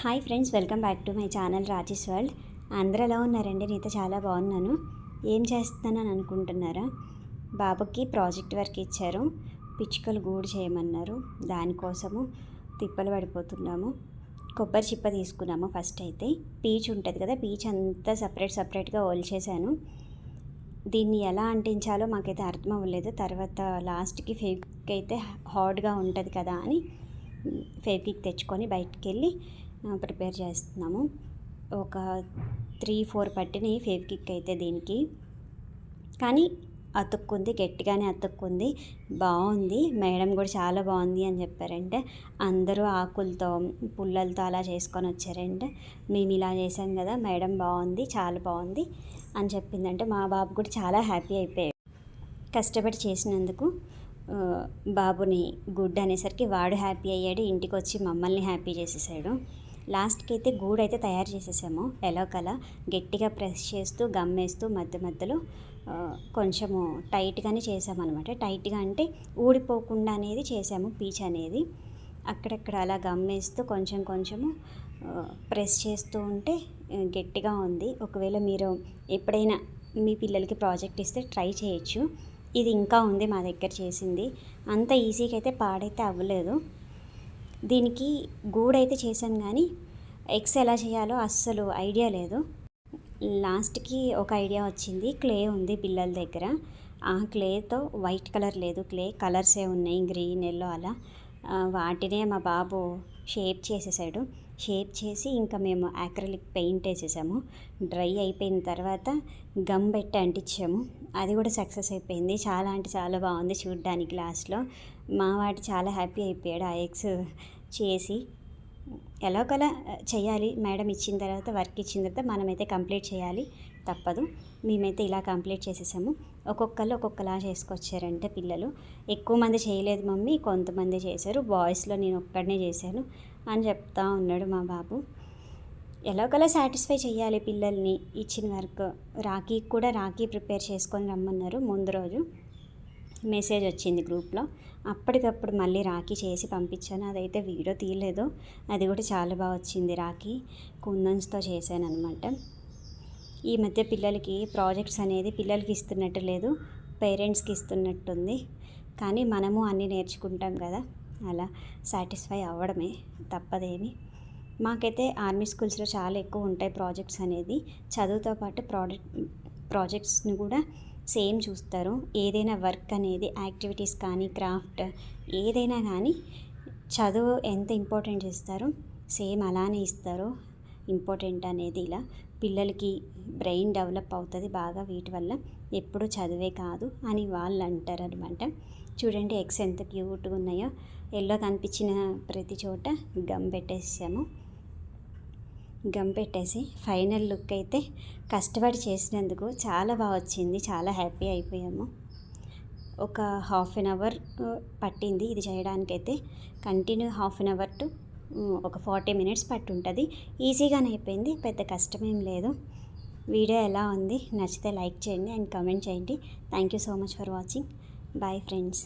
Hi friends welcome back to my channel Rajesh world. అందరూ ఎలా ఉన్నారండి? నేనైతే చాలా బాగున్నాను. ఏం చేస్తున్నాను అనుకుంటున్నారా? బాబుకి ప్రాజెక్ట్ వర్క్ ఇచ్చారు. పిచ్చుకలు గూడు చేయమన్నారు. దానికోసము తిప్పలు పడిపోతున్నాము. కొబ్బరి చిప్ప తీసుకున్నాము ఫస్ట్ అయితే. పీచ్ ఉంటుంది కదా పీచ్ అంతా సపరేట్ సపరేట్గా చేశాను. దీన్ని ఎలా అంటించాలో మాకైతే అర్థం అవ్వలేదు. తర్వాత లాస్ట్కి ఫేక్ అయితే హార్డ్గా ఉంటుంది కదా అని ఫేవిక్ తెచ్చుకొని బయటికి వెళ్ళి ప్రిపేర్ చేస్తున్నాము. ఒక త్రీ ఫోర్ పట్టినాయి ఫేవికిక్ అయితే దీనికి. కానీ అతుక్కుంది గట్టిగానే అతుక్కుంది. బాగుంది. మేడం కూడా చాలా బాగుంది అని చెప్పారంటే. అందరూ ఆకులతో పుల్లలతో అలా చేసుకొని వచ్చారంటే. మేము ఇలా చేసాం కదా మేడం బాగుంది చాలా బాగుంది అని చెప్పిందంటే. మా బాబు కూడా చాలా హ్యాపీ అయిపోయాడు. కష్టపడి చేసినందుకు బాబుని గుడ్ అనేసరికి వాడు హ్యాపీ అయ్యాడు. ఇంటికి వచ్చి మమ్మల్ని హ్యాపీ చేసేసాడు. లాస్ట్కి అయితే గూడు అయితే తయారు చేసేసాము. ఎలాకలా గట్టిగా ప్రెస్ చేస్తూ గమ్ వేస్తూ మధ్య మధ్యలో కొంచెము టైట్గానే చేసామన్నమాట. టైట్గా అంటే ఊడిపోకుండా అనేది చేసాము పీచ్ అనేది. అక్కడక్కడ అలా గమ్ వేస్తూ కొంచెం కొంచెము ప్రెస్ చేస్తూ ఉంటే గట్టిగా ఉంది. ఒకవేళ మీరు ఎప్పుడైనా మీ పిల్లలకి ప్రాజెక్ట్ ఇస్తే ట్రై చేయొచ్చు. ఇది ఇంకా ఉంది మా దగ్గర చేసింది. అంత ఈజీగా అయితే పాడైతే అవ్వలేదు. దీనికి గూడైతే చేశాను కానీ ఎగ్స్ ఎలా చేయాలో అస్సలు ఐడియా లేదు. లాస్ట్కి ఒక ఐడియా వచ్చింది క్లే ఉంది పిల్లల దగ్గర. ఆ క్లేతో వైట్ కలర్ లేదు క్లే కలర్సే ఉన్నాయి గ్రీన్ ఎల్లో అలా. వాటినే మా బాబు షేప్ చేసేసాడు. షేప్ చేసి ఇంకా మేము యాక్రలిక్ పెయింట్ వేసేసాము. డ్రై అయిపోయిన తర్వాత గమ్ పెట్టి అంటించాము. అది కూడా సక్సెస్ అయిపోయింది. చాలా అంటే చాలా బాగుంది చూడడానికి లాస్ట్లో మా వాటి చాలా హ్యాపీ అయిపోయాడు ఆ ఎగ్స్ చేసి. ఎలాగోలా చేయాలి. మేడం ఇచ్చిన తర్వాత వర్క్ ఇచ్చిన తర్వాత మనమైతే కంప్లీట్ చేయాలి. తప్పదు. మేమైతే ఇలా కంప్లీట్ చేసేసాము. ఒక్కొక్కరు ఒక్కొక్కలా చేసుకొచ్చారంటే పిల్లలు. ఎక్కువ మంది చేయలేదు మమ్మీ కొంతమంది చేశారు. బాయ్స్లో నేను ఒక్కడనే చేశాను అని చెప్తా ఉన్నాడు మా బాబు. ఎలాగోలా సాటిస్ఫై చేయాలి పిల్లల్ని. ఇచ్చిన వర్క్ రాఖీకి కూడా రాఖీ ప్రిపేర్ చేసుకొని రమ్మన్నారు ముందు రోజు. మెసేజ్ వచ్చింది గ్రూప్లో. అప్పటికప్పుడు మళ్ళీ రాఖీ చేసి పంపించాను. అదైతే వీడియో తీయలేదు. అది కూడా చాలా బాగా వచ్చింది రాఖీ. కుందన్స్తో చేశాను అనమాట ఈ మధ్య పిల్లలకి ప్రాజెక్ట్స్ అనేది పిల్లలకి ఇస్తున్నట్టు లేదు. పేరెంట్స్కి ఇస్తున్నట్టుంది. కానీ మనము అన్నీ నేర్చుకుంటాం కదా. అలా సాటిస్ఫై అవ్వడమే తప్పదేమి. మాకైతే ఆర్మీ స్కూల్స్లో చాలా ఎక్కువ ఉంటాయి ప్రాజెక్ట్స్ అనేది. చదువుతో పాటు ప్రాడక్ట్ ప్రాజెక్ట్స్ని కూడా సేమ్ చూస్తారు. ఏదైనా వర్క్ అనేది యాక్టివిటీస్ కానీ క్రాఫ్ట్ ఏదైనా కానీ చదువు ఎంత ఇంపార్టెంట్ ఇస్తారో సేమ్ అలానే ఇస్తారు. ఇంపార్టెంట్ అనేది ఇలా పిల్లలకి బ్రెయిన్ డెవలప్ అవుతుంది బాగా వీటి వల్ల. ఎప్పుడు చదివే కాదు అని వాళ్ళు అంటారు అనమాట చూడండి ఎగ్స్ ఎంత క్యూట్గా ఉన్నాయో. ఎల్లో కనిపించిన ప్రతి చోట గమ్ పెట్టేసాము. గమ్ పెట్టేసి ఫైనల్ లుక్ అయితే కష్టపడి చేసినందుకు చాలా బాగా వచ్చింది. చాలా హ్యాపీ అయిపోయాము. ఒక హాఫ్ అన్ అవర్ పట్టింది ఇది చేయడానికైతే. Continue half an hour to ఒక ఫార్టీ మినిట్స్ పట్టుంటుంది. ఈజీగానే అయిపోయింది పెద్ద కష్టమేం లేదు. వీడియో ఎలా ఉంది నచ్చితే లైక్ చేయండి అండ్ కమెంట్ చేయండి. Thank you so much for watching. Bye friends.